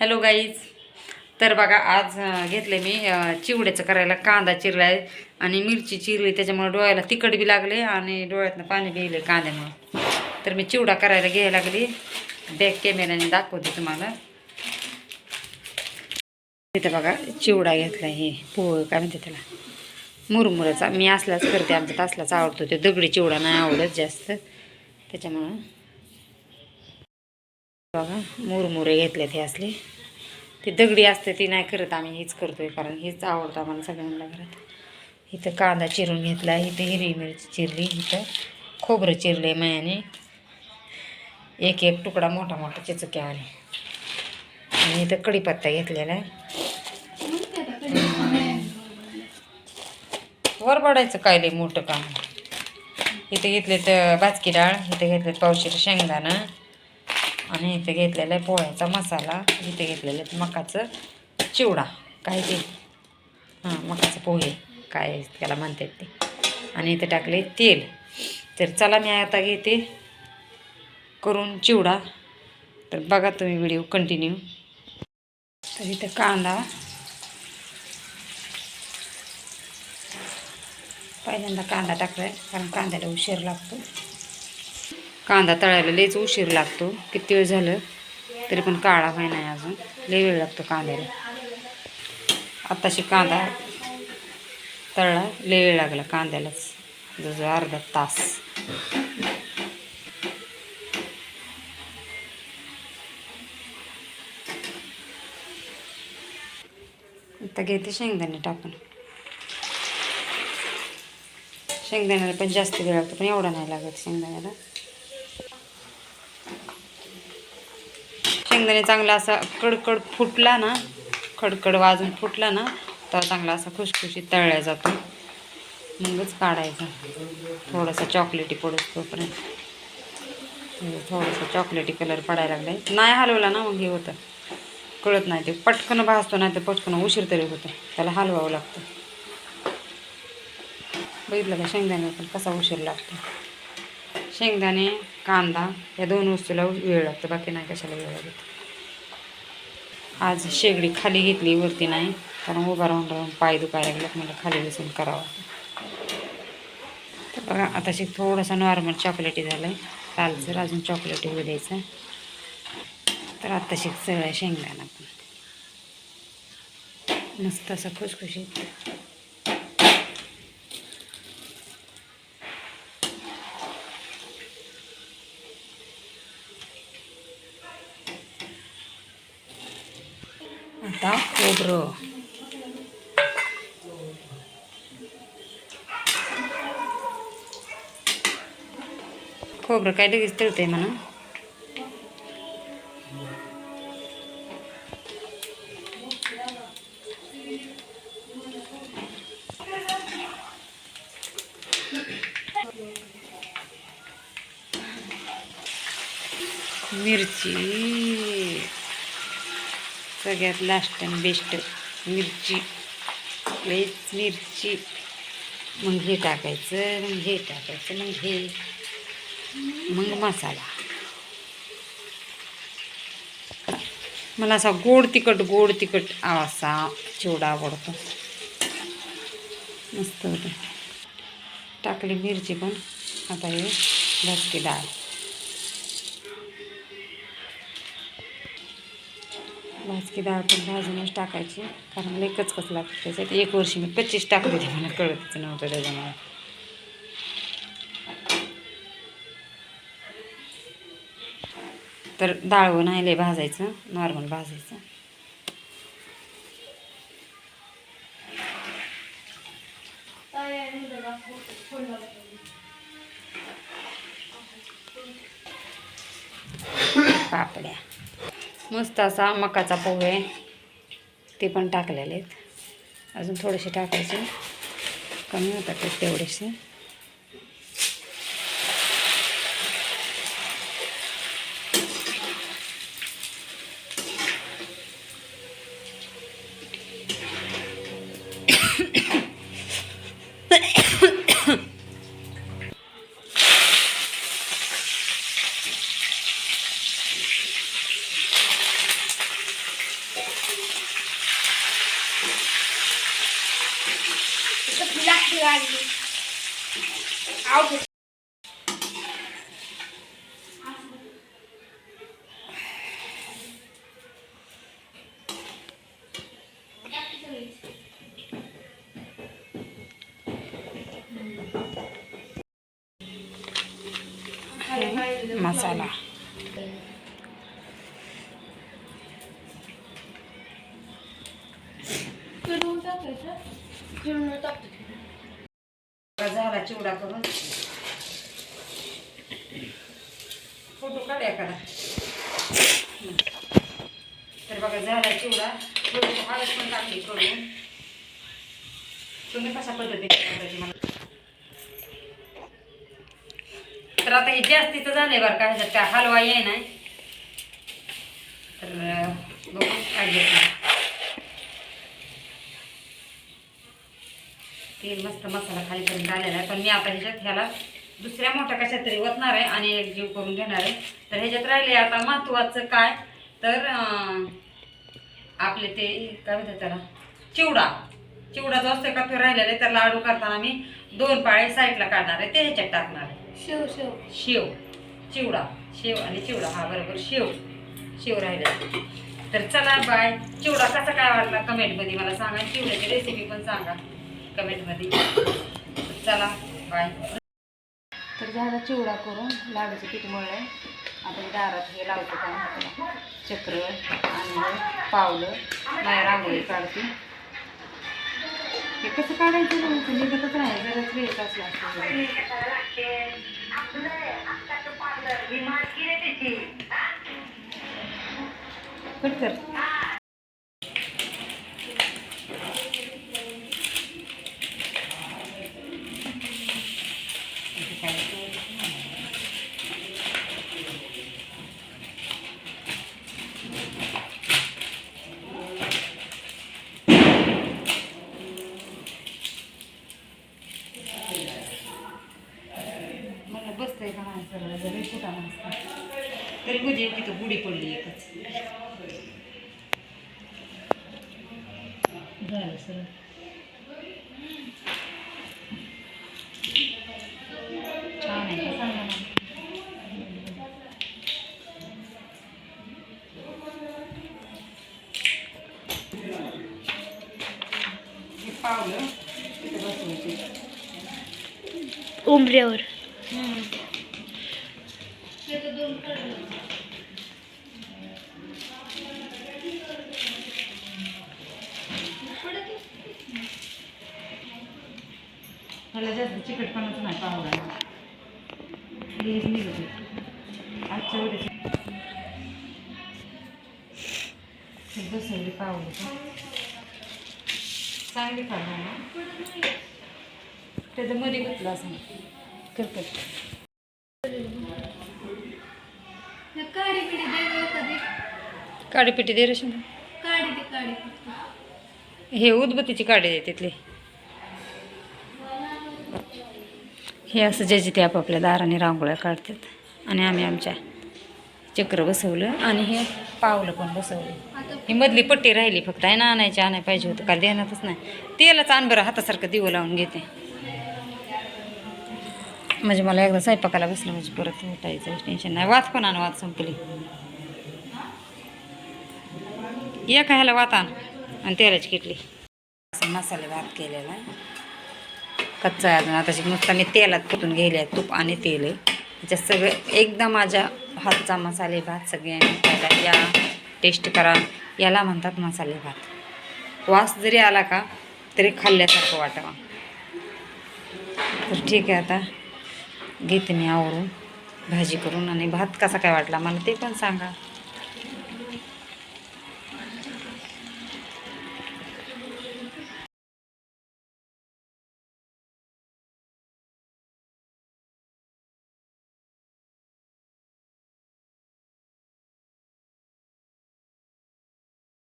Hello guys तर बघा आज घेतले मी चिवड्याचं करायला. कांदा चिरलाय आणि मिरची चिरली त्याच्यामुळे डोळ्याला तिखट बी लागले आणि डोळ्यातनं पाणी बी येईल कांद्यामुळं. तर मी चिवडा करायला घ्यायला लागली. बॅक कॅमेऱ्याने दाखवते तुम्हाला. तिथं बघा चिवडा घेतला हे पोह काय म्हणते त्याला? मुरमुराचा. मी असलाच करते आमच्यात असलाच आवडतो. ते दगडी चिवडा नाही आवडत जास्त. त्याच्यामुळं बघा मुरमुरे घेतले ते असले. ती दगडी असते ती नाही करत आम्ही हीच आहे कारण हीच आवडतं आम्हाला सगळ्यांना घरात. इथं कांदा चिरून घेतला इथं हिरवी मिरची चिरली इथं खोबरं चिरले मायाने. एक एक तुकडा मोठा मोठा चिचक्यावाने आणि इथं कढीपत्ता घेतलेला आहे. वर पडायचं काय लई मोठं काम. इथं घेतले तर भाजकी डाळ इथं घेतले पावशेर शेंगदाणा. आणि इथे घेतलेला आहे पोह्याचा मसाला इथे घेतलेलं आहे मकाचं चिवडा. काय ते? हां मकाचं पोहे. काय त्याला म्हणतात ते. आणि इथे टाकले तेल. तर चला मी आता घेते करून चिवडा. तर बघा तुम्ही व्हिडिओ कंटिन्यू. तर इथं कांदा. पहिल्यांदा कांदा टाकलाय कारण कांद्याला उशीर लागतो. कांदा तळायला लईच उशीर लागतो. किती वेळ झालं तरी पण काळा व्हाय नाही अजून. लई वेळ लागतो कांद्याला. आत्ताशी कांदा तळला लई वेळ लागला कांद्यालाच. जवळ अर्धा तास. आता घेते शेंगदाणे टाकून. शेंगदाण्याला पण जास्त वेळ लागतो पण एवढा नाही लागत शेंगदाण्याला. शेंगदाणे चांगला असा कडकड फुटला ना खडकड वाजून फुटला ना तर चांगला असा खुशखुशीत तळला जातो. मगच काढायचा. थोडासा चॉकलेटी पडत तोपर्यंत. म्हणजे थोडासा चॉकलेटी कलर पडायला लागलाय. नाही हलवला ना मग हे होतं. कळत नाही ते. पटकन भाजतो नाही तर पटकन उशीर तरी होतं. त्याला हलवावं लागतं. बघितलं का शेंगदाणे पण कसा उशीर लागतो. शेंगदाणे कांदा या दोन वस्तूला वेळ लागतो. बाकी नाही कशाला वेळ लागतो. आज शेगडी खाली घेतली वरती नाही. कारण उभा राहून राहून पाय दुखायला लागला मला खाली बसून करावं. तर बघा आता शिक थोडासा नॉर्मल चॉकलेटी झालं आहे लालसर अजून चॉकलेटी होऊ द्यायचं तर आता शिक सगळ्या शेंगदाणा पण. मस्त असं खुशखुशीत आता खोबरं खोबरं काय लगेच तळतंय म्हणा मिरची सगळ्यात लास्ट आणि बेस्ट मिरची. लईच मिरची. मग हे टाकायचं मग हे टाकायचं मग हे. मग मसाला. मला असा गोड तिखट गोड तिखट असा चिवडा आवडतो. मस्त होतं. टाकली मिरची पण. आता हे भटकी डाळ. भाजकी डाळ पण भाजूनच टाकायची. कारण लई कचकच लागते त्याच्यात. एक वर्षी मी कच्चीच टाकली होती मला कळतच नव्हतं त्याच्यामुळे. तर डाळ नाही लय भाजायचं. नॉर्मल भाजायचं. पापड्या. मस्त असा मकाचा पोहे ते पण टाकलेले आहेत. अजून थोडेसे टाकायचे. कमी होतात तेवढेसे. मसाला झाला चिवडा करून. फोटो काढ्या करा तर बघा झाला चिवडा. थोडीशी हळद पण टाकली करून. तुम्ही कशा पद्धतीने मला तर आता हे जास्तीचं झालंय बरं का ह्याच्यात काय हलवा ये नाही तर बघू काय घेत तेल मस्त मसाला खालीपर्यंत आलेला आहे पण मी आता ह्याच्यात ह्याला दुसऱ्या मोठ्या कशात तरी ओतणार आहे आणि एक जीव करून घेणार आहे. तर ह्याच्यात राहिले आता महत्त्वाचं काय? तर आपले ते काय म्हणतात त्याला? चिवडा. चिवडा जो असतो का तो राहिलेला आहे तर लाडू करताना मी दोन पाळे साईडला काढणार आहे ते ह्याच्यात टाकणार आहे. शेव शेव. शेव. चिवडा. शेव आणि चिवडा. हा बरोबर. शेव. शेव राहिला. तर चला बाय. चिवडा कसा काय वाटला कमेंटमध्ये मला सांगा. आणि चिवड्याची रेसिपी पण सांगा कमेंटमध्ये. चला बाय. तर झाला चिवडा करून लाडूचं पीठ मळलं मी दारात हे लावतो त्याला, चक्र आणि पावलं नाही रांगोळी काढते. हे कसं काढायचं ना ते म्हणजे निघतच नाही जराच वेळ असला असतं. कट कर मला सगळं का नाही सरळ जरी कुठं नसतं तरी म्हणजे पडली एकच. झालं सर. छान आहे. का सांगा पावलं तिथं बसवायचे उंबऱ्यावर मला जास्त चिकटपणाच नाही पावडा हेच निघत आजच्या वेळेस. बसवली पावलं चांगली पावलं ना त्याचं मध्ये घातलं असं करतात काडी पिढी दे कधी काडी पिटी दे रेशन काडी दे काडी हे उदबत्तीची काडी आहे तिथली. हे असं ज्याची ते आपापल्या दाराने रांगोळ्या काढतात. आणि आम्ही आमच्या चक्र बसवलं आणि हे पावलं पण बसवलं. ही मधली पट्टी राहिली फक्त. आहे ना आणायची आणाय पाहिजे होतं. काल ध्यानातच नाही. तेलच आण बरं हातासारखं दिवं लावून घेते. म्हणजे मला एकदा स्वयंपाकाला बसलं म्हणजे परत उठायचं टेन्शन नाही. वाच पण आण वाच संपली. एक ह्याला वात आणि. तेलाची किटली. असं मसाले भात केलेला आहे. कच्चा आहे अजून. आता नुसता मी तेलात कुठून गेले तूप आणि तेल आहे. त्याच्यात सगळं एकदा माझ्या हातचा मसाले भात सगळ्यांनी खायला या. टेस्ट करा. याला म्हणतात मसाले भात. वास जरी आला का तरी खाल्ल्यासारखं वाटावा. तर ठीक आहे आता. घेते मी आवरून. भाजी करून आणि भात कसा काय वाटला मला ते पण सांगा.